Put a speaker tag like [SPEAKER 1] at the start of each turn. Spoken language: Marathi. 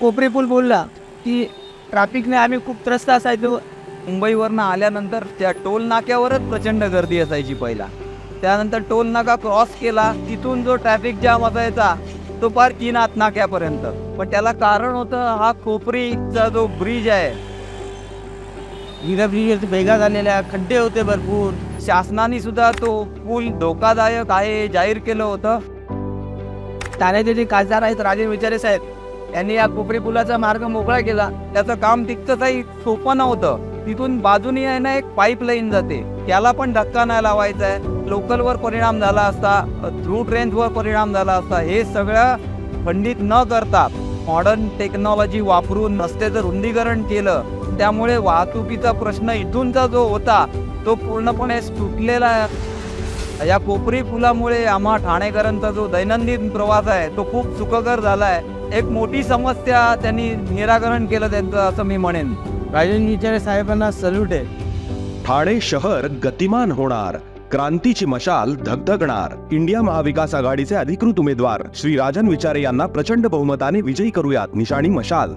[SPEAKER 1] कोपरी पूल बोलला की ट्रॅफिकने आम्ही खूप त्रस्त असायचो.
[SPEAKER 2] मुंबईवरनं आल्यानंतर त्या टोल नाक्यावरच प्रचंड गर्दी असायची पहिला. त्यानंतर टोल नाका क्रॉस केला तिथून जो ट्रॅफिक जाम असायचा तो पार किनात नाक्यापर्यंत. पण त्याला कारण होतं हा कोपरीचा जो ब्रिज आहे.
[SPEAKER 1] गिरा ब्रिज भेगा झालेल्या खड्डे होते भरपूर.
[SPEAKER 2] शासनाने सुद्धा तो पूल धोकादायक आहे जाहीर केलं होतं.
[SPEAKER 1] ठाण्याचे जे खासदार आहेत राजे विचारे साहेब यांनी या कोपरी पुलाचा मार्ग मोकळा केला.
[SPEAKER 2] त्याचं काम तितकं काही सोपं नव्हतं. तिथून बाजूनी आहे ना एक पाईपलाईन जाते. त्याला पण धक्का नाही लावायचा आहे लोकलवर परिणाम झाला असता थ्रू ट्रेन्सवर परिणाम झाला असता हे सगळं खंडित न करता मॉडर्न टेक्नॉलॉजी वापरून रस्त्याचं रुंदीकरण केलं. त्यामुळे वाहतुकीचा प्रश्न इथूनचा जो होता तो पूर्णपणे सुटलेला आहे. या कोपरी पुलामुळे आम्हा ठाणेकरांचा जो दैनंदिन प्रवास आहे तो खूप सुखकर झाला आहे एक मोठी समस्या त्यांनी निराकरण केलं त्यांचं असं मी म्हणेन.
[SPEAKER 1] राजन विचारे साहेबांना सल्यूट आहे.
[SPEAKER 3] ठाणे शहर गतिमान होणार. क्रांतीची मशाल धगधगणार. इंडिया महाविकास आघाडीचे अधिकृत उमेदवार. श्री राजन विचारे यांना प्रचंड बहुमताने विजयी करूयात. निशाणी मशाल.